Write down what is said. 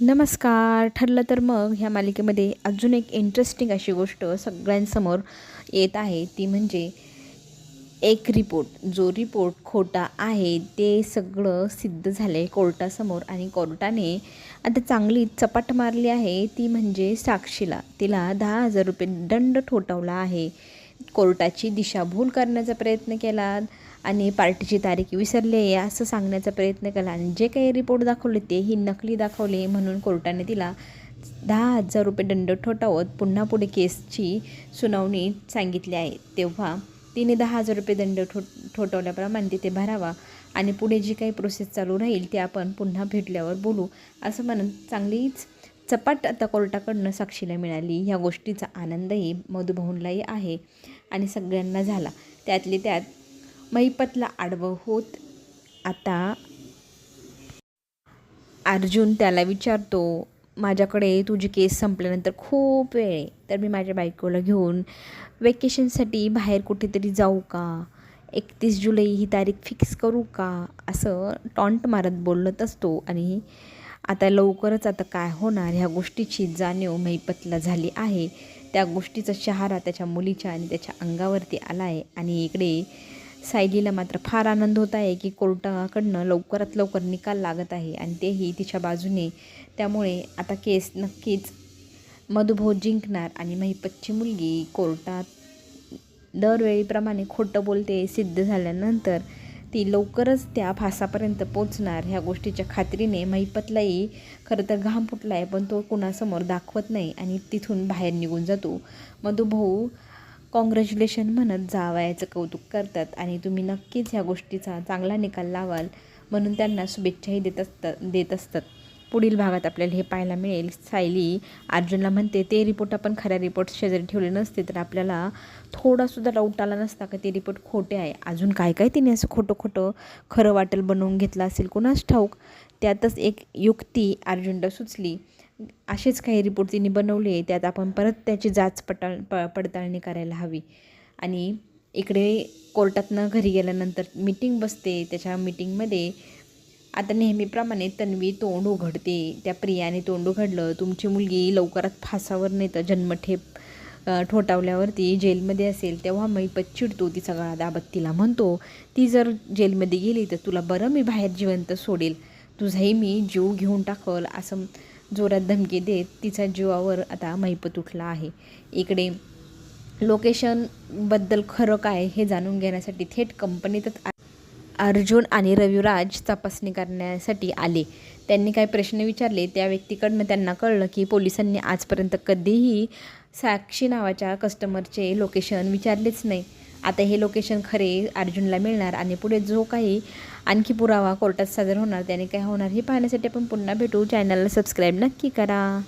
नमस्कार. ठरलं तर मग ह्या मालिकेमध्ये अजून एक इंटरेस्टिंग अशी गोष्ट सगळ्यांसमोर येत आहे. ती म्हणजे एक रिपोर्ट जो रिपोर्ट खोटा आहे ते सगळं सिद्ध झालं आहे कोर्टासमोर आणि कोर्टाने आता चांगली चपाट मारली आहे. ती म्हणजे साक्षीला. तिला दहा हजार रुपये दंड ठोठावला आहे. कोर्टाची दिशाभूल करण्याचा प्रयत्न केला. आणि पार्टीची तारीख विसरली आहे असं सांगण्याचा प्रयत्न केला. आणि जे काही रिपोर्ट दाखवले तेही नकली दाखवले म्हणून कोर्टाने तिला दहा हजार रुपये दंड ठोठावत पुन्हा पुढे केसची सुनावणी सांगितली आहे. तेव्हा तिने दहा हजार रुपये दंड ठो ठोठवल्याप्रमाणे तिथे भरावा आणि पुढे जी काही प्रोसेस चालू राहील ते आपण पुन्हा भेटल्यावर बोलू असं म्हणत चांगलीच चपाट आता कोर्टाकडनं साक्षीला मिळाली. ह्या गोष्टीचा आनंदही मधुभाऊनलाही आहे आणि सगळ्यांना झाला. त्यातले त्यात महिपतला आडवं होत. आता अर्जुन त्याला विचारतो माझ्याकडे तुझी केस संपल्यानंतर खूप वेळ आहे तर मी माझ्या बायकोला घेऊन वेकेशनसाठी बाहेर कुठेतरी जाऊ का? एकतीस जुलै ही तारीख फिक्स करू का? असं टॉन्ट मारत बोलत असतो आणि आता लवकरच आता काय होणार ह्या गोष्टीची जाणीव महिपतला झाली आहे. त्या गोष्टीचा शहारा त्याच्या मुलीच्या आणि त्याच्या अंगावरती आला आहे आणि इकडे सायलीला मात्र फार आनंद होत आहे की कोर्टाकडनं लवकरात लवकर निकाल लागत आहे आणि तेही तिच्या बाजूने. त्यामुळे आता केस नक्कीच मधुभाऊ जिंकणार आणि महिपतची मुलगी कोर्टात दरवेळीप्रमाणे खोटं बोलते सिद्ध झाल्यानंतर ती लवकरच त्या फासापर्यंत पोचणार. ह्या गोष्टीच्या खात्रीने महिपतलाही खरं तर घाम फुटला आहे पण तो कुणासमोर दाखवत नाही आणि तिथून बाहेर निघून जातो. मधुभाऊ कॉंग्रॅच्युलेशन म्हणत जावयाचं कौतुक करतात आणि तुम्ही नक्कीच ह्या गोष्टीचा चांगला निकाल लावाल म्हणून त्यांना शुभेच्छाही देत असतात देत असतात. पुढील भागात आपल्याला हे पाहायला मिळेल. सायली अर्जुनला म्हणते ते रिपोर्ट आपण खऱ्या रिपोर्ट शेजारी ठेवले नसते तर आपल्याला थोडासुद्धा डाऊट आला नसता का ते रिपोर्ट खोटे आहे? अजून काय काय तिने असं खोटं खोटं खरं वाटेल बनवून घेतलं असेल? कोणास ठाऊक? त्यातच एक युक्ती अर्जुनला सुचली. असेच काही रिपोर्ट तिने बनवले त्यात आपण परत त्याची जाच पटाळ प पडताळणी करायला हवी. आणि इकडे कोर्टातनं घरी गेल्यानंतर मीटिंग बसते. त्याच्या मीटिंगमध्ये आता नेहमीप्रमाणे तन्वी तोंड उघडते. त्या प्रियाने तोंड उघडलं तुमची मुलगी लवकरात फासावर नाही तर जन्मठेप ठोठावल्यावरती जेलमध्ये असेल तेव्हा मैपत चिडतो तिचा गळा दाबत तिला म्हणतो ती जर जेलमध्ये गेली तर तुला बरं मी बाहेर जिवंत सोडेल. तुझाही मी जीव घेऊन टाकल. असं जोरात धमकी देत तिचा जीवावर आता मैपत उठला आहे. इकडे लोकेशनबद्दल खरं काय हे जाणून घेण्यासाठी थेट कंपनीतच अर्जुन आणि रविराज तपासणी करण्यासाठी आले. त्यांनी काही प्रश्न विचारले. त्या व्यक्तीकडनं त्यांना कळलं की पोलिसांनी आजपर्यंत कधीही साक्षी नावाच्या कस्टमरचे लोकेशन विचारलेच नाही. आता हे लोकेशन खरे अर्जुनला मिळणार आणि पुढे जो काही आणखी पुरावा कोर्टात सादर होणार त्याने काय होणार हे पाहण्यासाठी आपण पुन्हा भेटू. चॅनलला सबस्क्राईब नक्की करा.